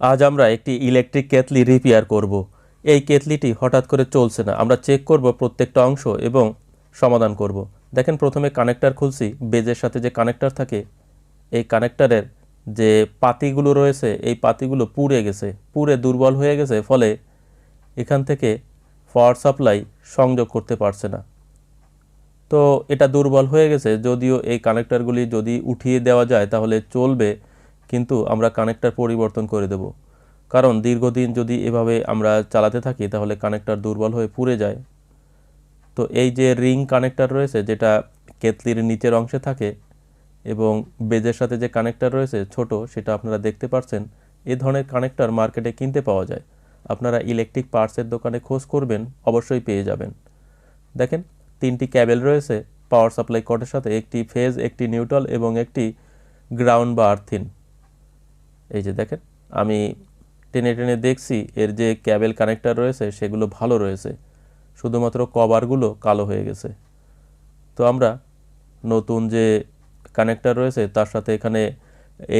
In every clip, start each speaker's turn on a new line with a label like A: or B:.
A: আজ আমরা একটি ইলেকট্রিক কেতলি রিপেয়ার করব। এই কেতলিটি হঠাৎ করে চলছে না। আমরা চেক করব প্রত্যেকটা অংশ এবং সমাধান করব। দেখেন প্রথমে কানেক্টার খুলছি। বেজের সাথে যে কানেক্টার থাকে, এই কানেক্টারের যে পাতিগুলো রয়েছে, এই পাতিগুলো পুড়ে গেছে। পুড়ে দুর্বল হয়ে গেছে, ফলে এখান থেকে পাওয়ার সাপ্লাই সংযোগ করতে পারছে না। তো এটা দুর্বল হয়ে গেছে। যদিও এই কানেক্টারগুলি যদি উঠিয়ে দেওয়া যায়, তাহলে চলবে। কিন্তু আমরা কানেক্টার পরিবর্তন করে দেব। কারণ দীর্ঘদিন যদি এভাবে আমরা চালাতে থাকি, তাহলে কানেক্টার দুর্বল হয়ে পুড়ে যায়। তো এই যে রিং কানেক্টার রয়েছে, যেটা কেতলির নিচের অংশে থাকে এবং বেজের সাথে যে কানেক্টর রয়েছে, ছোট, সেটা আপনারা দেখতে পাচ্ছেন এ ধরনের কানেক্টার মার্কেটে কিনতে পাওয়া যায়। আপনারা ইলেকট্রিক পার্টসের দোকানে খোঁজ করবেন, অবশ্যই পেয়ে যাবেন। দেখেন, তিনটি ক্যাবেল রয়েছে পাওয়ার সাপ্লাই কর্ডের সাথে, একটি ফেজ একটি নিউট্রাল এবং একটি গ্রাউন্ড বা আর্থিন এই যে দেখেন, আমি টেনে টেনে দেখছি এর যে ক্যাবেল কানেক্টার রয়েছে সেগুলো ভালো রয়েছে, শুধুমাত্র কভারগুলো কালো হয়ে গেছে। তো আমরা নতুন যে কানেক্টার রয়েছে তার সাথে এখানে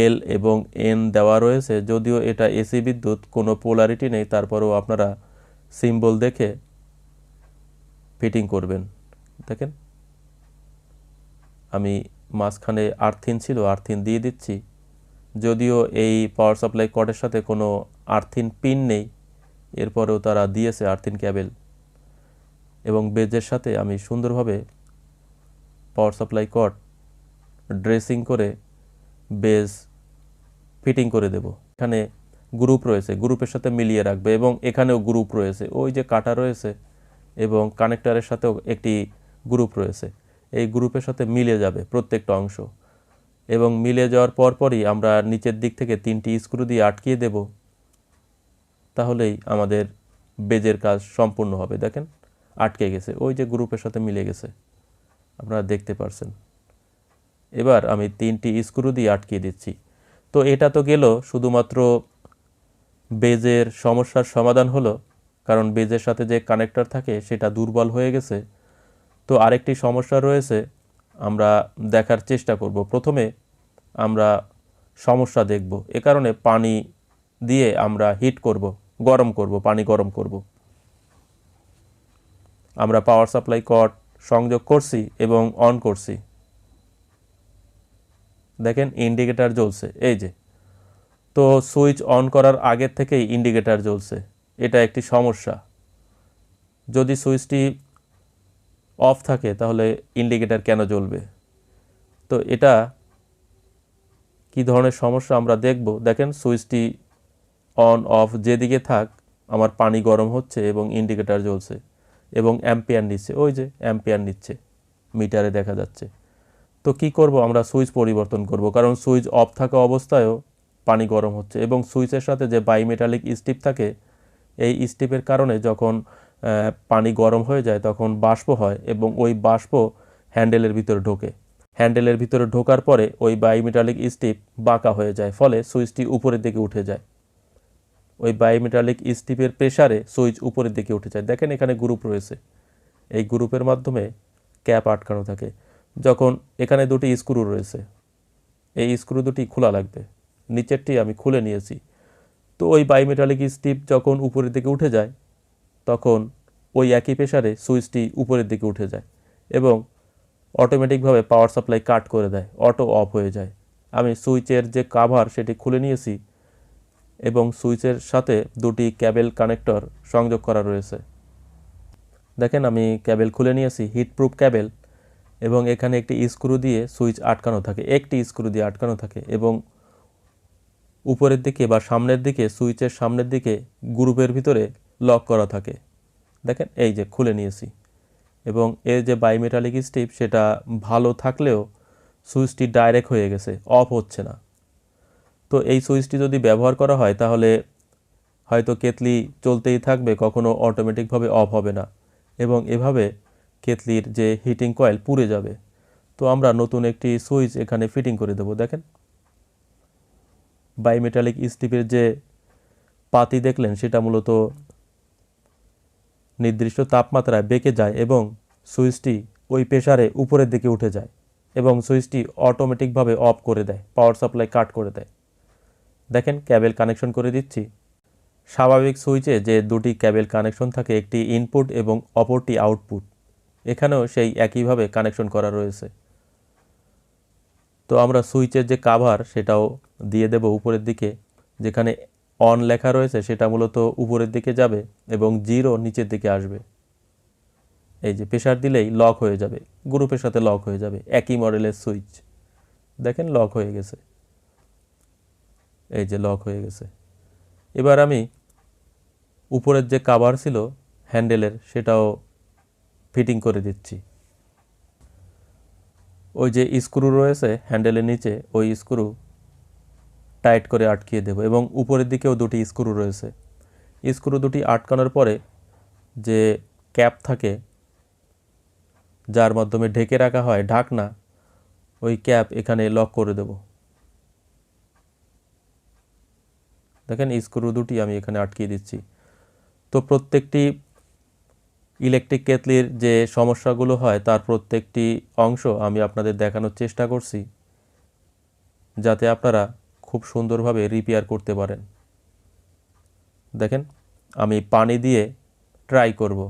A: এল এবং এন দেওয়া রয়েছে, যদিও এটা এসি বিদ্যুৎ, কোনো পোলারিটি নেই, তারপরেও আপনারা সিম্বল দেখে ফিটিং করবেন। দেখেন, আমি মাঝখানে আর্থিন ছিল, আর্থিন দিয়ে দিচ্ছি। যদিও এই পাওয়ার সাপ্লাই কর্ডের সাথে কোনো আর্থিন পিন নেই, এরপরেও তারা দিয়েছে আর্থিন ক্যাবেল এবং বেজের সাথে আমি সুন্দরভাবে পাওয়ার সাপ্লাই কর্ড ড্রেসিং করে বেজ ফিটিং করে দেব। এখানে গ্রুপ রয়েছে গ্রুপের সাথে মিলিয়ে রাখবে এবং এখানেও গ্রুপ রয়েছে। ওই যে কাটা রয়েছে এবং কানেক্টারের সাথেও একটি গ্রুপ রয়েছে। এই গ্রুপের সাথে মিলে যাবে প্রত্যেকটা অংশ। এবং মিলে যাওয়ার পরপরই আমরা নিচের দিক থেকে তিনটি স্ক্রু দিয়ে আটকিয়ে দেব। তাহলেই আমাদের বেজের কাজ সম্পূর্ণ হবে। দেখেন, আটকে গেছে। ওই যে গ্রুপের সাথে মিলে গেছে। আপনারা দেখতে পারছেন। এবার আমি তিনটি স্ক্রু দিয়ে আটকিয়ে দিচ্ছি। তো এটা তো গেল, শুধুমাত্র বেজের সমস্যার সমাধান হলো, কারণ বেজের সাথে যে কানেক্টর থাকে, সেটা দুর্বল হয়ে গেছে। তো আরেকটি সমস্যা রয়েছে, আমরা দেখার চেষ্টা করব। প্রথমে আমরা সমস্যা দেখব। এ কারণে পানি দিয়ে আমরা হিট করব, গরম করব, পানি গরম করব। আমরা পাওয়ার সাপ্লাই কট সংযোগ করছি এবং অন করছি। দেখেন ইন্ডিকেটার জ্বলছে, এই যে। তো সুইচ অন করার আগের থেকেই ইন্ডিকেটার জ্বলছে, এটা একটি সমস্যা। যদি সুইচটি অফ থাকে তাহলে ইন্ডিকেটার কেন জ্বলবে? তো এটা কি ধরনের সমস্যা আমরা দেখব? দেখেন, সুইচটি অন, অফ, যেদিকে থাক আমার পানি গরম হচ্ছে এবং ইন্ডিকেটার জ্বলছে এবং অ্যাম্পিয়ার নিচ্ছে। ওই যে অ্যাম্পিয়ার নিচ্ছে, মিটারে দেখা যাচ্ছে। তো কি করব? আমরা সুইচ পরিবর্তন করব। কারণ সুইচ অফ থাকা অবস্থায়ও পানি গরম হচ্ছে এবং সুইচের সাথে যে বাইমেটালিক স্টিপ থাকে, এই স্টিপের কারণে যখন পানি গরম হয়ে যায় তখন বাষ্প হয় এবং ওই বাষ্প হ্যান্ডেলের ভিতরে ঢোকে। হ্যান্ডেলের ভিতরে ঢোকার পরে ওই বায়োমেটালিক স্টিপ বাঁকা হয়ে যায়, ফলে সুইচটি উপরের দিকে উঠে যায়। ওই বায়োমেটালিক স্টিপের প্রেসারে সুইচ উপরের দিকে উঠে যায়। দেখেন এখানে গ্রুপ রয়েছে। এই গ্রুপের মাধ্যমে ক্যাপ আটকানো থাকে। যখন এখানে দুটি স্ক্রু রয়েছে, এই স্ক্রু দুটি খোলা লাগবে। নিচেরটি আমি খুলে নিয়েছি। তো ওই বায়োমেটালিক স্টিপ যখন উপরের দিকে উঠে যায়, তখন ওই একই প্রেসারে সুইচটি উপরের দিকে উঠে যায় এবং অটোমেটিকভাবে পাওয়ার সাপ্লাই কাট করে দেয় অটো অফ হয়ে যায়। আমি সুইচের যে কাভার সেটি খুলে নিয়েছি এবং সুইচের সাথে দুটি ক্যাবেল কানেক্টর সংযোগ করা রয়েছে। দেখেন আমি ক্যাবেল খুলে নিয়েছি হিটপ্রুফ ক্যাবেল এবং এখানে একটি স্ক্রু দিয়ে সুইচ আটকানো থাকে, একটি স্ক্রু দিয়ে আটকানো থাকে এবং উপরের দিকে বা সামনের দিকে, সুইচের সামনের দিকে গ্রুপের ভিতরে লক করা থাকে। দেখেন এই যে খুলে নিয়েছি। এবং এর যে বাইমেটালিক স্টিপ সেটা ভালো থাকলেও সুইচটি ডাইরেক্ট হয়ে গেছে অফ হচ্ছে না। তো এই সুইচটি যদি ব্যবহার করা হয়, তাহলে হয়তো কেতলি চলতেই থাকবে, কখনো অটোমেটিকভাবে অফ হবে না এবং এভাবে কেতলির যে হিটিং কয়েল পুড়ে যাবে। তো আমরা নতুন একটি সুইচ এখানে ফিটিং করে দেব, দেখেন। বাইমেটালিক স্টিপের যে পাতি দেখলেন, সেটা মূলত নির্দিষ্ট তাপমাত্রায় বেঁকে যায় এবং সুইচটি ওই প্রেসারে উপরের দিকে উঠে যায় এবং সুইচটি অটোমেটিকভাবে অফ করে দেয়, পাওয়ার সাপ্লাই কাট করে দেয়। দেখেন, ক্যাবেল কানেকশন করে দিচ্ছি। স্বাভাবিক সুইচে যে দুটি ক্যাবেল কানেকশন থাকে, একটি ইনপুট এবং অপরটি আউটপুট, এখানেও সেই একইভাবে কানেকশন করা রয়েছে। তো আমরা সুইচের যে কাভার, সেটাও দিয়ে দেব উপরের দিকে, যেখানে অন লেখা রয়েছে, সেটা মূলত উপরের দিকে যাবে এবং জিরো নিচের দিকে আসবে। এই যে প্রেশার দিলেই লক হয়ে যাবে গ্রুপের সাথে লক হয়ে যাবে, একই মডেলের সুইচ দেখেন লক হয়ে গেছে। এই যে লক হয়ে গেছে। এবার আমি উপরের যে কাভার ছিল হ্যান্ডেলের সেটাও ফিটিং করে দিচ্ছি। ওই যে স্ক্রু রয়েছে হ্যান্ডেলের নিচে, ওই স্ক্রু টাইট করে আটকিয়ে দেব এবং উপরের দিকেও দুটি স্ক্রু রয়েছে। স্ক্রু দুটি আটকানোর পরে যে ক্যাপ থাকে, যার মাধ্যমে ঢেকে রাখা হয় ঢাকনা, ওই ক্যাপ এখানে লক করে দেব। দেখেন স্ক্রু দুটি আমি এখানে আটকিয়ে দিচ্ছি। তো প্রত্যেকটি ইলেকট্রিক কেতলির যে সমস্যাগুলো হয়, তার প্রত্যেকটি অংশ আমি আপনাদের দেখানোর চেষ্টা করছি, যাতে আপনারা খুব সুন্দরভাবে রিপেয়ার করতে পারেন। দেখেন, আমি পানি দিয়ে ট্রাই করব।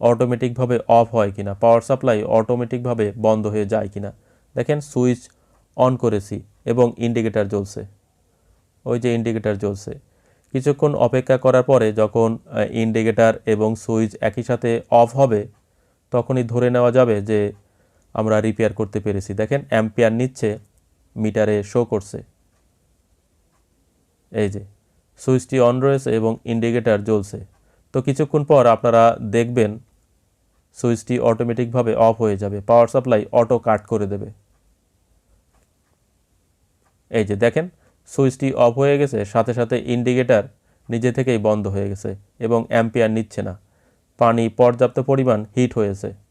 A: অটোমেটিকভাবে অফ হয় কিনা পাওয়ার সাপ্লাই অটোমেটিকভাবে বন্ধ হয়ে যায় কিনা। দেখেন সুইচ অন করেছি এবং ইন্ডিকেটার জ্বলছে। ওই যে ইন্ডিকেটার জ্বলছে। কিছুক্ষণ অপেক্ষা করার পরে যখন ইন্ডিকেটার এবং সুইচ একই সাথে অফ হবে, তখনই ধরে নেওয়া যাবে যে আমরা রিপেয়ার করতে পেরেছি। দেখেন অ্যাম্পিয়ার নিচ্ছে মিটারে শো করছে। এই যে, সুইচটি অন রয়েছে এবং ইন্ডিকেটার জ্বলছে। তো কিছুক্ষণ পর আপনারা দেখবেন সুইচটি অটোমেটিকভাবে অফ হয়ে যাবে, পাওয়ার সাপ্লাই অটো কাট করে দেবে। এই যে দেখেন, সুইচটি অফ হয়ে গেছে, সাথে সাথে ইন্ডিকেটার নিজে থেকেই বন্ধ হয়ে গেছে এবং অ্যাম্পিয়ার নিচ্ছে না। পানি পর্যাপ্ত পরিমাণ হিট হয়েছে।